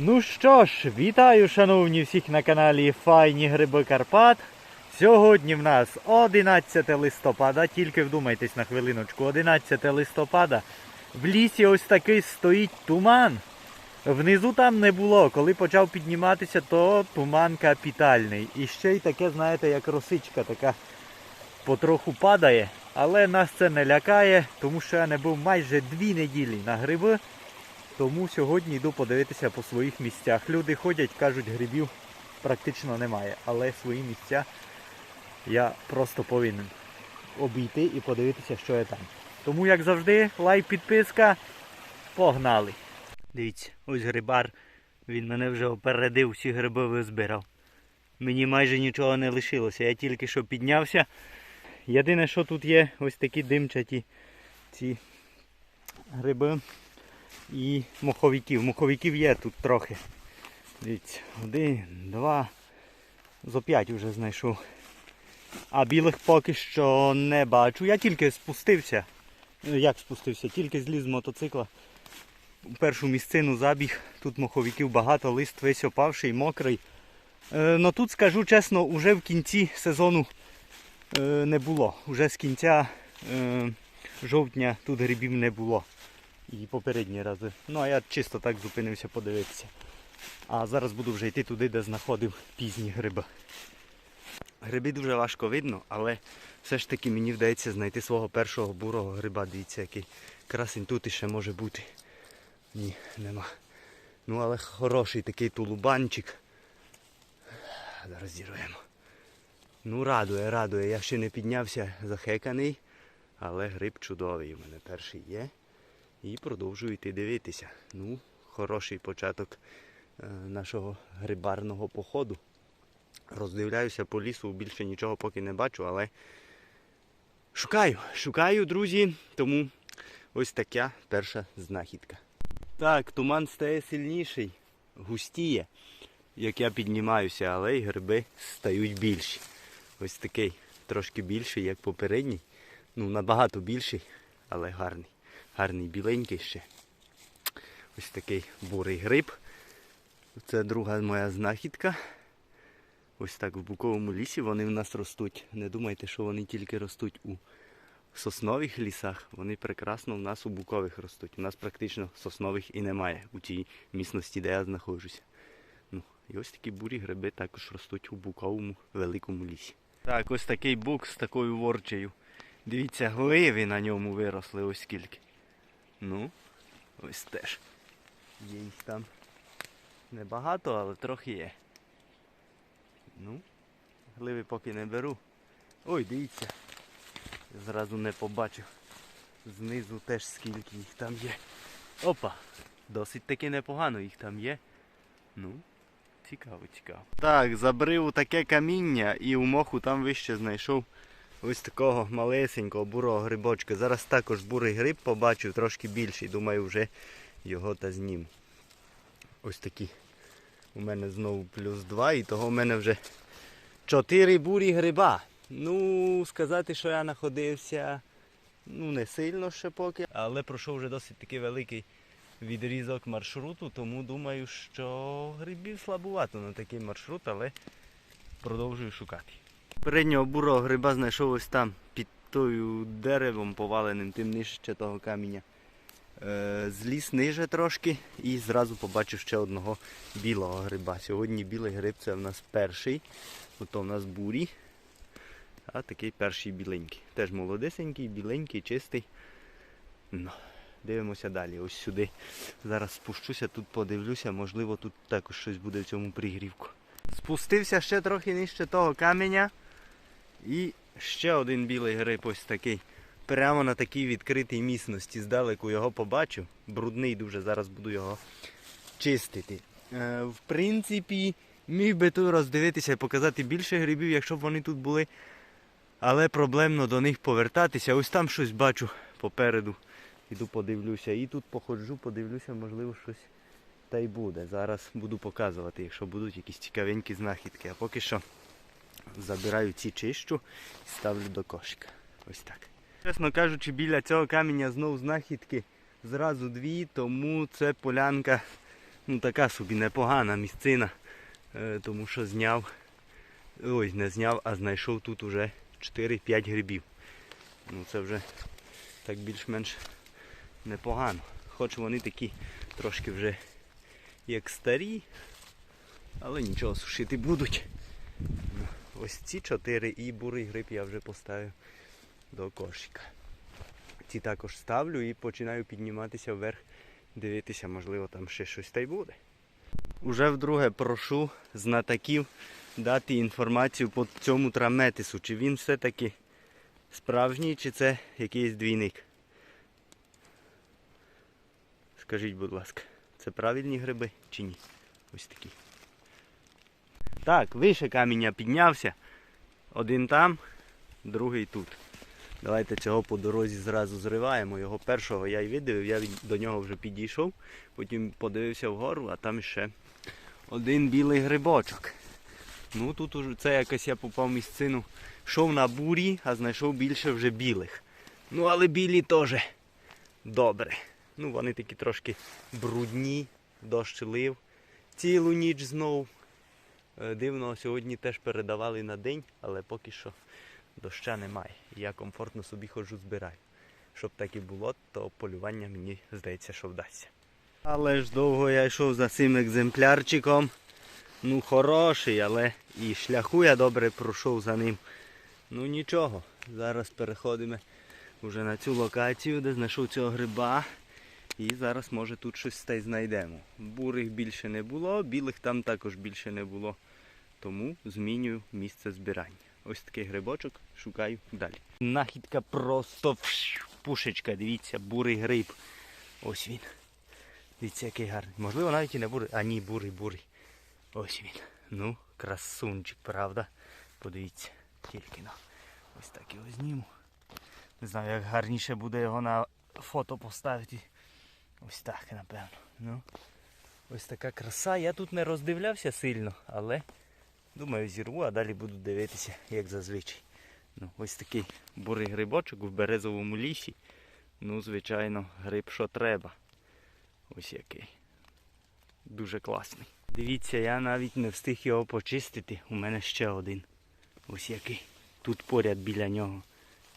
Ну що ж, вітаю, шановні всіх на каналі Файні Гриби Карпат. Сьогодні в нас 11 листопада, тільки вдумайтесь на хвилиночку, 11 листопада. В лісі ось такий стоїть туман. Внизу там не було. Коли почав підніматися, то туман капітальний. І ще й таке, знаєте, як росичка така потроху падає. Але нас це не лякає, тому що я не був майже дві неділі на гриби. Тому сьогодні йду подивитися по своїх місцях. Люди ходять, кажуть, грибів практично немає. Але свої місця я просто повинен обійти і подивитися, що є там. Тому, як завжди, лайк, підписка. Погнали! Дивіться, ось грибар. Він мене вже опередив, всі гриби визбирав. Мені майже нічого не лишилося. Я тільки що піднявся. Єдине, що тут є, ось такі димчаті ці гриби і моховиків. Моховиків є тут трохи. Дивіться, один, два, зо п'ять вже знайшов. А білих поки що не бачу. Я тільки спустився. Ну, Як спустився? Тільки зліз з мотоцикла. У першу місцину забіг. Тут моховиків багато, лист весь опавший, мокрий. Е, ну тут скажу чесно, уже в кінці сезону е, не було. Уже з кінця е, жовтня тут грибів не було. І попередні рази. Ну а я чисто так зупинився подивитися. А зараз буду вже йти туди, де знаходив пізні гриби. Гриби дуже важко видно, але все ж таки мені вдається знайти свого першого бурого гриба. Дивіться, який красень тут іще може бути. Ні, нема. Ну але хороший такий тулубанчик. Зараз зірвемо. Ну радує, радує. Я ще не піднявся захеканий, але гриб чудовий. У мене перший є. І продовжую йти дивитися. Ну, хороший початок е, нашого грибарного походу. Роздивляюся по лісу, більше нічого поки не бачу, але шукаю, шукаю, друзі, тому ось така перша знахідка. Так, туман стає сильніший, густіє, як я піднімаюся, але й гриби стають більші. Ось такий трошки більший, як попередній. Ну, набагато більший, але гарний. Гарний біленький ще. Ось такий бурий гриб. Це друга моя знахідка. Ось так в буковому лісі вони в нас ростуть. Не думайте, що вони тільки ростуть у соснових лісах. Вони прекрасно в нас у букових ростуть. У нас практично соснових і немає у тій місності, де я знаходжуся. Ну, і ось такі бурі гриби також ростуть у буковому великому лісі. Так, ось такий бук з такою ворчею. Дивіться, гливи на ньому виросли ось скільки. Ну, ось теж. Є їх там небагато, але трохи є. Ну, гливи поки не беру. Ой, дивіться. Зразу не побачив. Знизу теж скільки їх там є. Опа! Досить таки непогано їх там є. Ну, цікаво, цікаво. Так, забрив таке каміння і у моху там вище знайшов ось такого малесенького бурого грибочка. Зараз також бурий гриб побачив, трошки більший. Думаю, вже його та зніму. Ось такі. У мене знову плюс 2 і того в мене вже 4 бурі гриба. Ну, сказати, що я знаходився ну, не сильно ще поки, але пройшов вже досить такий великий відрізок маршруту, тому думаю, що грибів слабувато на такий маршрут, але продовжую шукати. Переднього бурого гриба знайшов ось там, під тою деревом поваленим, тим нижче того каміння. Е, Зліз ниже трошки і зразу побачив ще одного білого гриба. Сьогодні білий гриб це в нас перший. Ото в нас бурі. А такий перший біленький. Теж молодесенький, біленький, чистий. Ну, дивимося далі. Ось сюди. Зараз спущуся, тут подивлюся, можливо тут також щось буде в цьому пригрівку. Спустився ще трохи нижче того каменя. І ще один білий гриб ось такий. Прямо на такій відкритій місності. Здалеку його побачив. Брудний дуже, зараз буду його чистити. Е, в принципі, міг би тут роздивитися і показати більше грибів, якщо б вони тут були. Але проблемно до них повертатися. Ось там щось бачу попереду. Іду подивлюся. І тут походжу, подивлюся, можливо, щось та й буде. Зараз буду показувати, якщо будуть якісь цікавенькі знахідки. А поки що забираю ці чищу і ставлю до кошика. Ось так. Чесно кажучи, біля цього каменя знов знахідки зразу дві, тому це полянка Ну така собі непогана місцина, е, тому що зняв, ой, не зняв, а знайшов тут уже 4-5 грибів. Ну це вже так більш-менш непогано. Хоч вони такі трошки вже як старі, але нічого сушити будуть. Ось ці чотири і бурий гриб я вже поставив до кошика. Ці також ставлю і починаю підніматися вверх, дивитися, можливо там ще щось та й буде. Уже вдруге прошу знатоків дати інформацію по цьому траметису. Чи він все-таки справжній, чи це якийсь двійник. Скажіть, будь ласка, це правильні гриби чи ні? Ось такі. Так, вище каміння піднявся. Один там, другий тут. Давайте цього по дорозі зразу зриваємо. Його першого я й видивив, я до нього вже підійшов, потім подивився вгору, а там ще один білий грибочок. Ну тут уже це якось я попав місцину. Йшов на бурі, а знайшов більше вже білих. Ну але білі теж добре. Ну вони такі трошки брудні, дощ лив. Цілу ніч знов. Е, Дивно, сьогодні теж передавали на день, але поки що доща немає. Я комфортно собі ходжу збираю. Щоб так і було, то полювання мені здається, що вдасться. Але ж довго я йшов за цим екземплярчиком. Ну, хороший, але і шляху я добре пройшов за ним. Ну нічого, зараз переходимо вже на цю локацію, де знайшов цього гриба. І зараз може тут щось та знайдемо. Бурих більше не було, білих там також більше не було. Тому змінюю місце збирання. Ось такий грибочок шукаю далі. Нахідка просто пушечка, дивіться, бурий гриб. Ось він. Дивіться, який гарний. Можливо, навіть і не бурий. А ні, бурий, бурий. Ось він. Ну, красунчик, правда? Подивіться, тільки на. Ось так його зніму. Не знаю, як гарніше буде його на фото поставити. Ось так, напевно. Ну, ось така краса. Я тут не роздивлявся сильно, але думаю, зірву, а далі буду дивитися, як зазвичай. Ну, ось такий бурий грибочок в березовому лісі. Ну, звичайно, гриб що треба. Ось який. Дуже класний. Дивіться, я навіть не встиг його почистити. У мене ще один. Ось який. Тут поряд біля нього.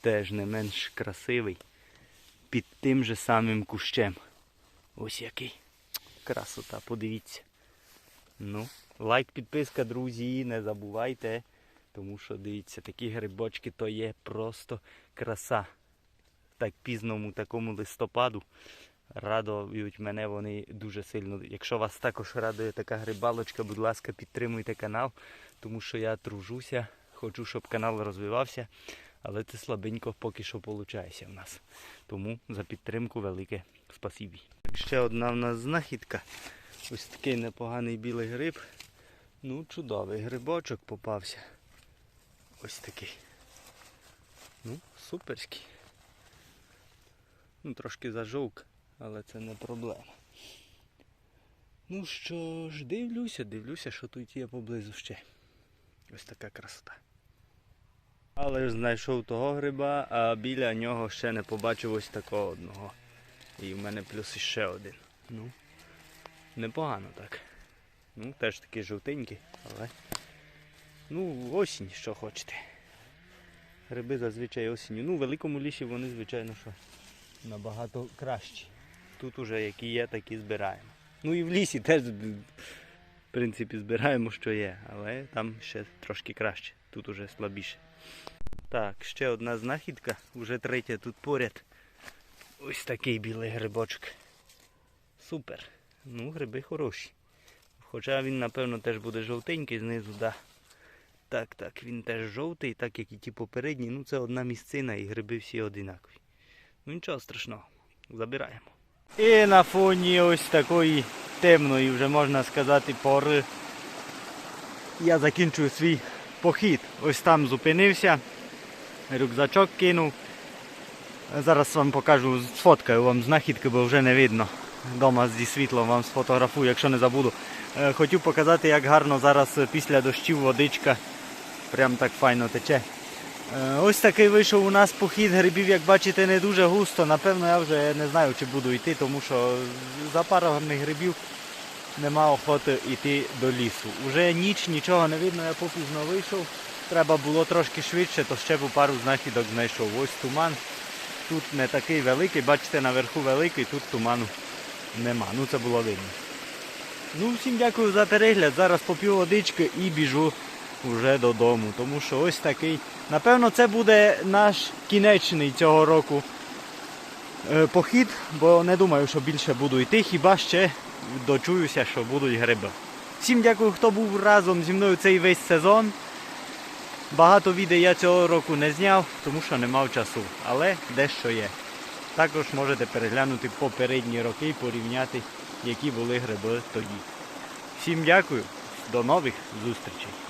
Теж не менш красивий. Під тим же самим кущем. Ось який. Красота, подивіться. Ну, лайк, підписка, друзі, не забувайте. Тому що дивіться, такі грибочки то є просто краса. Так пізному такому листопаду радують мене вони дуже сильно. Якщо вас також радує така грибалочка, будь ласка, підтримуйте канал, тому що я тружуся, хочу, щоб канал розвивався, але це слабенько поки що виходить в нас. Тому за підтримку велике спасибі. Ще одна в нас знахідка. Ось такий непоганий білий гриб. Ну, чудовий грибочок попався. Ось такий. Ну, суперський. Ну, трошки зажовк, але це не проблема. Ну що ж, дивлюся, дивлюся, що тут є поблизу ще. Ось така красота. Але ж знайшов того гриба, а біля нього ще не побачив ось такого одного. І в мене плюс іще один. Ну, непогано так. Ну, теж такий жовтенький, але. Ну, осінь, що хочете. Гриби зазвичай осінню. Ну, в великому лісі вони, звичайно, що набагато кращі. Тут уже які є, такі збираємо. Ну і в лісі теж, в принципі, збираємо, що є, але там ще трошки краще. Тут уже слабіше. Так, ще одна знахідка, вже третя тут поряд. Ось такий білий грибочок. Супер. Ну, гриби хороші. Хоча він, напевно, теж буде жовтенький знизу, да. Так, так, він теж жовтий, так як і ті попередні. Ну це одна місцина і гриби всі одинакові. Ну нічого страшного, забираємо. І на фоні ось такої темної, вже можна сказати, пори. Я закінчую свій похід. Ось там зупинився, рюкзачок кинув. Зараз вам покажу, сфоткаю вам знахідки, бо вже не видно. Дома зі світлом вам сфотографую, якщо не забуду. Е, Хотів показати, як гарно зараз після дощів водичка прям так файно тече. Е, Ось такий вийшов у нас похід грибів, як бачите, не дуже густо. Напевно, я вже не знаю, чи буду йти, тому що за парами грибів нема охоти йти до лісу. Уже ніч, нічого не видно, я попізно вийшов. Треба було трошки швидше, то ще б пару знахідок знайшов. Ось туман. Тут не такий великий, бачите, наверху великий, тут туману нема. Ну це було видно. Ну, всім дякую за перегляд. Зараз поп'ю водички і біжу вже додому. Тому що ось такий. Напевно, це буде наш кінечний цього року е, похід, бо не думаю, що більше буду йти, хіба ще дочуюся, що будуть гриби. Всім дякую, хто був разом зі мною цей весь сезон. Багато відео я цього року не зняв, тому що не мав часу, але дещо є. Також можете переглянути попередні роки і порівняти, які були гриби тоді. Всім дякую, до нових зустрічей.